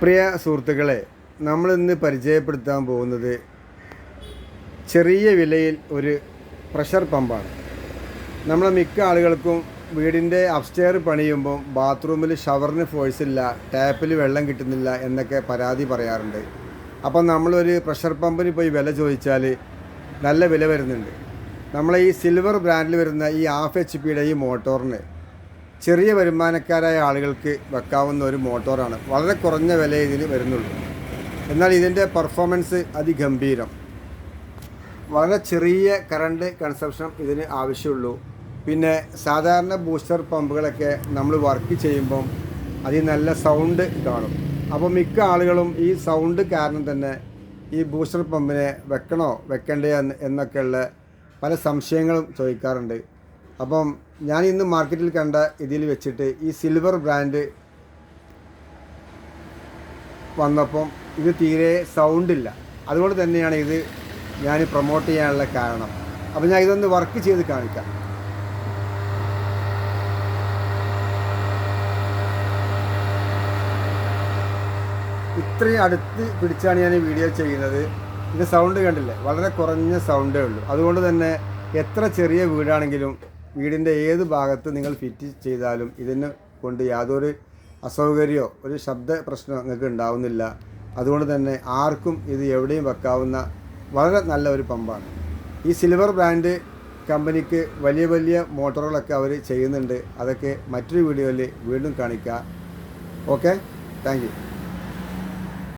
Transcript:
പ്രിയ സുഹൃത്തുക്കളെ നമ്മളിന്ന് പരിചയപ്പെടുത്താൻ പോകുന്നത് ചെറിയ വിലയിൽ ഒരു പ്രഷർ പമ്പാണ്. നമ്മളെ മിക്ക ആളുകൾക്കും വീടിന്റെ അപ്സ്റ്റെയർ പണിയുമ്പോൾ ബാത്റൂമിൽ ഷവറിന് ഫോഴ്സ് ഇല്ല ടാപ്പിൽ വെള്ളം കിട്ടുന്നില്ല എന്നൊക്കെ പരാതി പറയാറുണ്ട്. അപ്പം നമ്മളൊരു പ്രഷർ പമ്പിന് പോയി വില ചോദിച്ചാൽ നല്ല വില വരുന്നുണ്ട്. നമ്മളെ ഈ സിൽവർ ബ്രാൻഡിൽ വരുന്ന ഈ ഹാഫ് എച്ച് പിയുടെ ഈ മോട്ടോറിന് ചെറിയ വരുമാനക്കാരായ ആളുകൾക്ക് വെക്കാവുന്ന ഒരു മോട്ടോറാണ്. വളരെ കുറഞ്ഞ വില ഇതിന് വരുന്നുള്ളൂ. എന്നാൽ ഇതിന്റെ പെർഫോമൻസ് അതിഗംഭീരം. വളരെ ചെറിയ കറണ്ട് കൺസപ്ഷൻ ഇതിന് ആവശ്യമുള്ളൂ. പിന്നെ സാധാരണ ബൂസ്റ്റർ പമ്പുകളൊക്കെ നമ്മൾ വർക്ക് ചെയ്യുമ്പം അതിൽ നല്ല സൗണ്ട് കാണും. അപ്പോൾ മിക്ക ആളുകളും ഈ സൗണ്ട് കാരണം തന്നെ ഈ ബൂസ്റ്റർ പമ്പിനെ വെക്കണോ വെക്കണ്ടേ എന്ന് എന്നൊക്കെയുള്ള പല സംശയങ്ങളും ചോദിക്കാറുണ്ട്. അപ്പം ഞാൻ ഇന്ന് മാർക്കറ്റിൽ കണ്ട ഇതിൽ വെച്ചിട്ട് ഈ സിൽവർ ബ്രാൻഡ് വന്നപ്പം ഇത് തീരെ സൗണ്ടില്ല അതുകൊണ്ട് തന്നെയാണ് ഇത് ഞാൻ പ്രൊമോട്ട് ചെയ്യാനുള്ള കാരണം. അപ്പോൾ ഞാൻ ഇതൊന്ന് വർക്ക് ചെയ്ത് കാണിക്കാം. ഇത്രയും അടുത്ത് പിടിച്ചാണ് ഞാൻ ഈ വീഡിയോ ചെയ്യുന്നത്. ഇത് സൗണ്ട് കണ്ടില്ലേ? വളരെ കുറഞ്ഞ സൗണ്ടേ ഉള്ളൂ. അതുകൊണ്ട് തന്നെ എത്ര ചെറിയ വീടാണെങ്കിലും വീടിന്റെ ഏത് ഭാഗത്ത് നിങ്ങൾ ഫിറ്റ് ചെയ്താലും ഇതിന് കൊണ്ട് യാതൊരു അസൗകര്യമോ ഒരു ശബ്ദ പ്രശ്നമോ നിങ്ങൾക്ക് ഉണ്ടാവുന്നില്ല. അതുകൊണ്ട് തന്നെ ആർക്കും ഇത് എവിടെയും വെക്കാവുന്ന വളരെ നല്ല ഒരു പമ്പാണ്. ഈ സിൽവർ ബ്രാൻഡ് കമ്പനിക്ക് വലിയ വലിയ മോട്ടോറുകളൊക്കെ അവർ ചെയ്യുന്നുണ്ട്. അതൊക്കെ മറ്റൊരു വീഡിയോയിൽ വീണ്ടും കാണിക്കുക ഓക്കെ? താങ്ക്